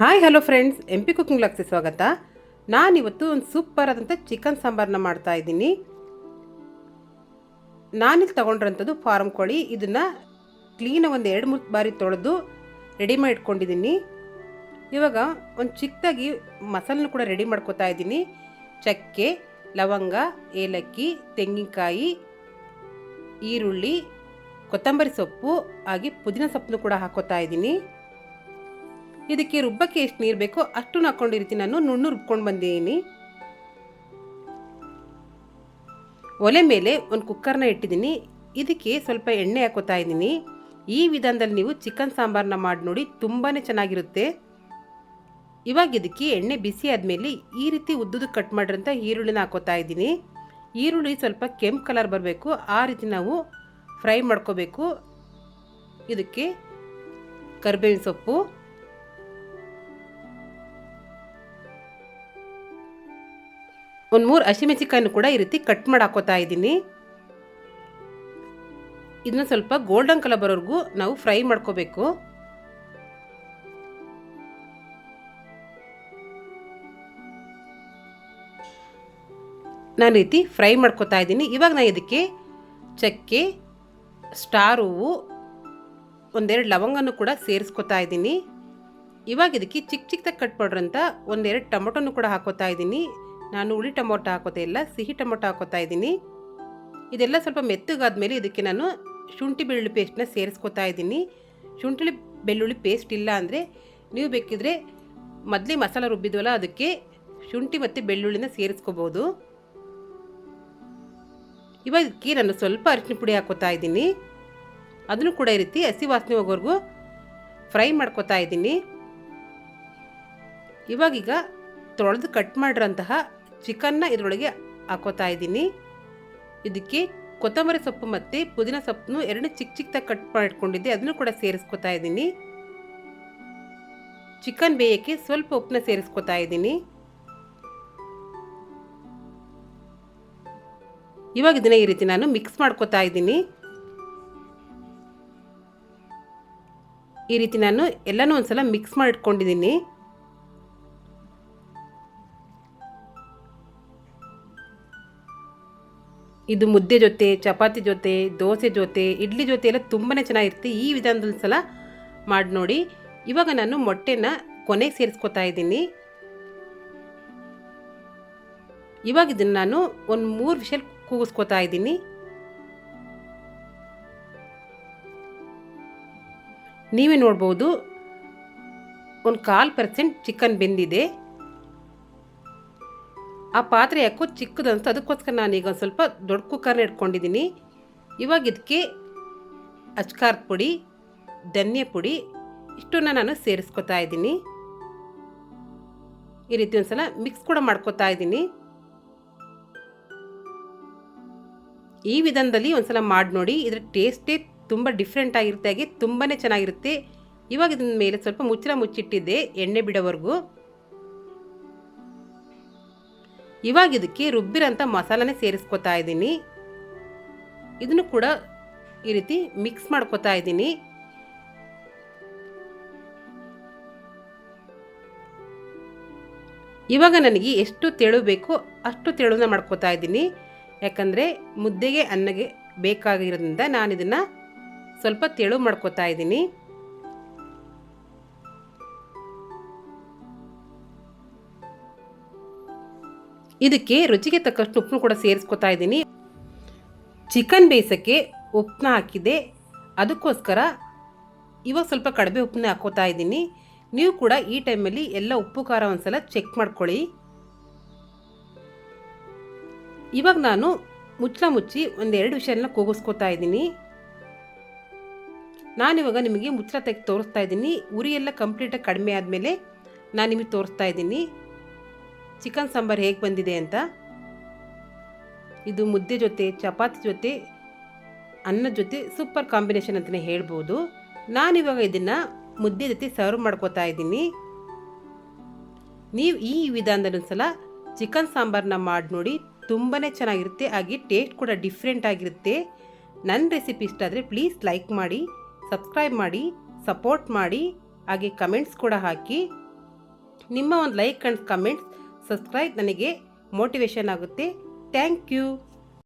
Hi hello friends M P cooking Lakshi ಸ್ವಾಗತ. ನಾನಿವತ್ತು ಒಂದು ಸೂಪರ್ ಆದಂಥ ಚಿಕನ್ ಸಾಂಬಾರನ್ನ ಮಾಡ್ತಾ ಇದ್ದೀನಿ. ನಾನಿಲ್ಲಿ ತೊಗೊಂಡ್ರಂಥದ್ದು ಫಾರ್ಮ್ ಕೋಳಿ. ಇದನ್ನು ಕ್ಲೀನಾಗಿ ಒಂದು ಎರಡು ಮೂರು ಬಾರಿ ತೊಳೆದು ರೆಡಿ ಮಾಡಿ ಇಟ್ಕೊಂಡಿದ್ದೀನಿ ಇವಾಗ ಒಂದು ಚಿಕ್ಕದಾಗಿ ಮಸಾಲನ್ನು ಕೂಡ ರೆಡಿ ಮಾಡ್ಕೋತಾ ಇದ್ದೀನಿ. ಚಕ್ಕೆ, ಲವಂಗ, ಏಲಕ್ಕಿ, ತೆಂಗಿನಕಾಯಿ, ಈರುಳ್ಳಿ, ಕೊತ್ತಂಬರಿ ಸೊಪ್ಪು, ಹಾಗೆ ಪುದೀನ ಸೊಪ್ಪನ್ನು ಕೂಡ ಹಾಕೋತಾ ಇದ್ದೀನಿ. ಇದಕ್ಕೆ ರುಬ್ಬಕ್ಕೆ ಎಷ್ಟು ನೀರು ಬೇಕೋ ಅಷ್ಟು ಹಾಕೊಂಡಿರ್ತೀನಿ ನಾನು ನುಣ್ಣು ರುಬ್ಕೊಂಡು ಬಂದಿದ್ದೀನಿ. ಒಲೆ ಮೇಲೆ ಒಂದು ಕುಕ್ಕರ್ನ ಇಟ್ಟಿದ್ದೀನಿ. ಇದಕ್ಕೆ ಸ್ವಲ್ಪ ಎಣ್ಣೆ ಹಾಕೋತಾ ಇದ್ದೀನಿ. ಈ ವಿಧಾನದಲ್ಲಿ ನೀವು ಚಿಕನ್ ಸಾಂಬಾರನ್ನ ಮಾಡಿ ನೋಡಿ ತುಂಬಾ ಚೆನ್ನಾಗಿರುತ್ತೆ. ಇವಾಗ ಇದಕ್ಕೆ ಎಣ್ಣೆ ಬಿಸಿ ಆದಮೇಲೆ ಈ ರೀತಿ ಉದ್ದುದು ಕಟ್ ಮಾಡಿರೋಂಥ ಈರುಳ್ಳಿನ ಹಾಕೋತಾ ಇದ್ದೀನಿ. ಈರುಳ್ಳಿ ಸ್ವಲ್ಪ ಕೆಂಪು ಕಲರ್ ಬರಬೇಕು. ಆ ರೀತಿ ನಾವು ಫ್ರೈ ಮಾಡ್ಕೋಬೇಕು. ಇದಕ್ಕೆ ಕರ್ಬೇವಿನ ಸೊಪ್ಪು ಒಂದು ಮೂರು ಹಸಿಮೆಣಸಿಕಾಯನ್ನು ಕೂಡ ಈ ರೀತಿ ಕಟ್ ಮಾಡಿ ಹಾಕೋತಾ ಇದ್ದೀನಿ. ಇದನ್ನ ಸ್ವಲ್ಪ ಗೋಲ್ಡನ್ ಕಲರ್ ಬರೋವರೆಗೂ ನಾವು ಫ್ರೈ ಮಾಡ್ಕೋಬೇಕು. ನಾನು ರೀತಿ ಫ್ರೈ ಮಾಡ್ಕೋತಾ ಇದ್ದೀನಿ. ಇವಾಗ ನಾನು ಇದಕ್ಕೆ ಚಕ್ಕೆ, ಸ್ಟಾರ್ ಹೂವು, ಒಂದೆರಡು ಲವಂಗನೂ ಕೂಡ ಸೇರಿಸ್ಕೊತಾ ಇದ್ದೀನಿ. ಇವಾಗ ಇದಕ್ಕೆ ಚಿಕ್ಕ ಚಿಕ್ಕದಾಗಿ ಕಟ್ ಪೌಡ್ರಂತ ಒಂದೆರಡು ಟೊಮೊಟೊನು ಕೂಡ ಹಾಕೋತಾ ಇದ್ದೀನಿ. ನಾನು ಹುಳಿ ಟೊಮೊಟೊ ಹಾಕೋದೇ ಇಲ್ಲ, ಸಿಹಿ ಟೊಮೊಟೊ ಹಾಕೋತಾ ಇದ್ದೀನಿ. ಇದೆಲ್ಲ ಸ್ವಲ್ಪ ಮೆತ್ತಗಾದ್ಮೇಲೆ ಇದಕ್ಕೆ ನಾನು ಶುಂಠಿ ಬೆಳ್ಳುಳ್ಳಿ ಪೇಸ್ಟ್ನ ಸೇರಿಸ್ಕೊತಾ ಇದ್ದೀನಿ. ಶುಂಠಿ ಬೆಳ್ಳುಳ್ಳಿ ಪೇಸ್ಟ್ ಇಲ್ಲ ಅಂದರೆ ನೀವು ಬೇಕಿದ್ರೆ ಮೊದಲೇ ಮಸಾಲ ರುಬ್ಬಿದ್ವಲ್ಲ ಅದಕ್ಕೆ ಶುಂಠಿ ಮತ್ತು ಬೆಳ್ಳುಳ್ಳಿನ ಸೇರಿಸ್ಕೋಬೋದು. ಇವಾಗ ಇದಕ್ಕೆ ನಾನು ಸ್ವಲ್ಪ ಅರಿಶಿನ ಪುಡಿ ಹಾಕೋತಾ ಇದ್ದೀನಿ. ಅದನ್ನು ಕೂಡ ಈ ರೀತಿ ಹಸಿ ವಾಸನೆ ಹೋಗೋವರೆಗೂ ಫ್ರೈ ಮಾಡ್ಕೋತಾ ಇದ್ದೀನಿ. ಇವಾಗೀಗ ತೊಳೆದು ಕಟ್ ಮಾಡಿರೋಂತಹ ಚಿಕನ್ನ ಇದರೊಳಗೆ ಹಾಕೋತಾ ಇದ್ದೀನಿ. ಇದಕ್ಕೆ ಕೊತ್ತಂಬರಿ ಸೊಪ್ಪು ಮತ್ತು ಪುದೀನ ಸೊಪ್ಪನ್ನು ಎರಡು ಚಿಕ್ಕ ಚಿಕ್ಕದಾಗಿ ಕಟ್ ಮಾಡಿಟ್ಕೊಂಡಿದ್ದೆ ಅದನ್ನು ಕೂಡ ಸೇರಿಸ್ಕೊತಾ ಇದ್ದೀನಿ. ಚಿಕನ್ ಬೇಯಕ್ಕೆ ಸ್ವಲ್ಪ ಉಪ್ಪನ್ನ ಸೇರಿಸ್ಕೊತಾ ಇದ್ದೀನಿ. ಇವಾಗ ಇದನ್ನ ಈ ರೀತಿ ನಾನು ಮಿಕ್ಸ್ ಮಾಡ್ಕೋತಾ ಇದ್ದೀನಿ. ಈ ರೀತಿ ನಾನು ಎಲ್ಲನೂ ಒಂದ್ಸಲ ಮಿಕ್ಸ್ ಮಾಡಿಟ್ಕೊಂಡಿದ್ದೀನಿ ಇದು ಮುದ್ದೆ ಜೊತೆ, ಚಪಾತಿ ಜೊತೆ, ದೋಸೆ ಜೊತೆ, ಇಡ್ಲಿ ಜೊತೆ ಎಲ್ಲ ತುಂಬಾ ಚೆನ್ನಾಗಿರುತ್ತೆ. ಈ ವಿಧಾನದಲ್ಲಿ ಸಲ ಮಾಡಿ ನೋಡಿ. ಇವಾಗ ನಾನು ಮೊಟ್ಟೆನ ಕೊನೆಗೆ ಸೇರಿಸ್ಕೊತಾ ಇದ್ದೀನಿ. ಇವಾಗ ಇದನ್ನು ನಾನು ಒಂದು ಮೂರು ವಿಷಲ್ ಕೂಗಿಸ್ಕೊತಾ ಇದ್ದೀನಿ. ನೀವೇ ನೋಡ್ಬೋದು, ಒಂದು ಕಾಲು ಪರ್ಸೆಂಟ್ ಚಿಕನ್ ಬೆಂದಿದೆ. ಆ ಪಾತ್ರೆ ಯಾಕೋ ಚಿಕ್ಕದಂತ ಅದಕ್ಕೋಸ್ಕರ ನಾನೀಗ ಒಂದು ಸ್ವಲ್ಪ ದೊಡ್ಡ ಕುಕ್ಕರ್ನ ಇಟ್ಕೊಂಡಿದ್ದೀನಿ. ಇವಾಗ ಇದಕ್ಕೆ ಅಚ್ಕಾರದ ಪುಡಿ, ಧನ್ಯ ಪುಡಿ ಇಷ್ಟನ್ನು ನಾನು ಸೇರಿಸ್ಕೊತಾ ಇದ್ದೀನಿ. ಈ ರೀತಿ ಒಂದ್ಸಲ ಮಿಕ್ಸ್ ಕೂಡ ಮಾಡ್ಕೋತಾ ಇದ್ದೀನಿ. ಈ ವಿಧಾನದಲ್ಲಿ ಒಂದ್ಸಲ ಮಾಡಿ ನೋಡಿ, ಇದರ ಟೇಸ್ಟೇ ತುಂಬ ಡಿಫ್ರೆಂಟ್ ಆಗಿರುತ್ತೆ, ಹಾಗೆ ತುಂಬಾ ಚೆನ್ನಾಗಿರುತ್ತೆ. ಇವಾಗ ಇದನ್ನ ಮೇಲೆ ಸ್ವಲ್ಪ ಮುಚ್ಚಳ ಮುಚ್ಚಿಟ್ಟಿದ್ದೆ ಎಣ್ಣೆ ಬಿಡೋವರೆಗೂ. ಇವಾಗ ಇದಕ್ಕೆ ರುಬ್ಬಿರೋಂಥ ಮಸಾಲನೇ ಸೇರಿಸ್ಕೊತಾ ಇದ್ದೀನಿ. ಇದನ್ನು ಕೂಡ ಈ ರೀತಿ ಮಿಕ್ಸ್ ಮಾಡ್ಕೊತಾ ಇದ್ದೀನಿ. ಇವಾಗ ನನಗೆ ಎಷ್ಟು ತೆಳು ಬೇಕೋ ಅಷ್ಟು ತೆಳುನ ಮಾಡ್ಕೊತಾ ಇದ್ದೀನಿ. ಯಾಕಂದರೆ ಮುದ್ದೆಗೆ ಅನ್ನಗೆ ಬೇಕಾಗಿರೋದ್ರಿಂದ ನಾನು ಇದನ್ನು ಸ್ವಲ್ಪ ತೆಳು ಮಾಡ್ಕೋತಾ ಇದ್ದೀನಿ. ಇದಕ್ಕೆ ರುಚಿಗೆ ತಕ್ಕಷ್ಟು ಉಪ್ಪನ್ನು ಕೂಡ ಸೇರಿಸ್ಕೊತಾ ಇದ್ದೀನಿ. ಚಿಕನ್ ಬೇಯಿಸೋಕ್ಕೆ ಉಪ್ಪನ್ನ ಹಾಕಿದೆ ಅದಕ್ಕೋಸ್ಕರ ಇವಾಗ ಸ್ವಲ್ಪ ಕಡಿಮೆ ಉಪ್ಪನ್ನ ಹಾಕೋತಾ ಇದ್ದೀನಿ. ನೀವು ಕೂಡ ಈ ಟೈಮಲ್ಲಿ ಎಲ್ಲ ಉಪ್ಪು ಖಾರ ಒಂದ್ಸಲ ಚೆಕ್ ಮಾಡ್ಕೊಳ್ಳಿ. ಇವಾಗ ನಾನು ಮುಚ್ಚಳ ಮುಚ್ಚಿ ಒಂದೆರಡು ವಿಷಯನ ಕೂಗಿಸ್ಕೊತಾ ಇದ್ದೀನಿ. ನಾನಿವಾಗ ನಿಮಗೆ ಮುಚ್ಚಳ ತೆಗೆದು ತೋರಿಸ್ತಾ ಇದ್ದೀನಿ. ಉರಿ ಎಲ್ಲ ಕಂಪ್ಲೀಟಾಗಿ ಕಡಿಮೆ ಆದಮೇಲೆ ನಾನು ನಿಮಗೆ ತೋರಿಸ್ತಾ ಇದ್ದೀನಿ. ಚಿಕನ್ ಸಾಂಬಾರು ಹೇಗೆ ಬಂದಿದೆ ಅಂತ? ಇದು ಮುದ್ದೆ ಜೊತೆ, ಚಪಾತಿ ಜೊತೆ, ಅನ್ನ ಜೊತೆ ಸೂಪರ್ ಕಾಂಬಿನೇಷನ್ ಅಂತಲೇ ಹೇಳ್ಬೋದು. ನಾನಿವಾಗ ಇದನ್ನು ಮುದ್ದೆ ಜೊತೆ ಸರ್ವ್ ಮಾಡ್ಕೋತಾ ಇದ್ದೀನಿ. ನೀವು ಈ ವಿಧಾನದಲ್ಲಿ ಸಲ ಚಿಕನ್ ಸಾಂಬಾರನ್ನ ಮಾಡಿ ನೋಡಿ ತುಂಬಾ ಚೆನ್ನಾಗಿರುತ್ತೆ, ಹಾಗೆ ಟೇಸ್ಟ್ ಕೂಡ ಡಿಫ್ರೆಂಟ್ ಆಗಿರುತ್ತೆ. ನನ್ನ ರೆಸಿಪಿ ಇಷ್ಟ ಆದರೆ ಪ್ಲೀಸ್ ಲೈಕ್ ಮಾಡಿ ಸಬ್ಸ್ಕ್ರೈಬ್ ಮಾಡಿ ಸಪೋರ್ಟ್ ಮಾಡಿ, ಹಾಗೆ ಕಮೆಂಟ್ಸ್ ಕೂಡ ಹಾಕಿ. ನಿಮ್ಮ ಒಂದು ಲೈಕ್ ಆ್ಯಂಡ್ ಕಮೆಂಟ್ಸ್ ಸಬ್ಸ್ಕ್ರೈಬ್ ನನಗೆ ಮೋಟಿವೇಶನ್ ಆಗುತ್ತೆ. Thank you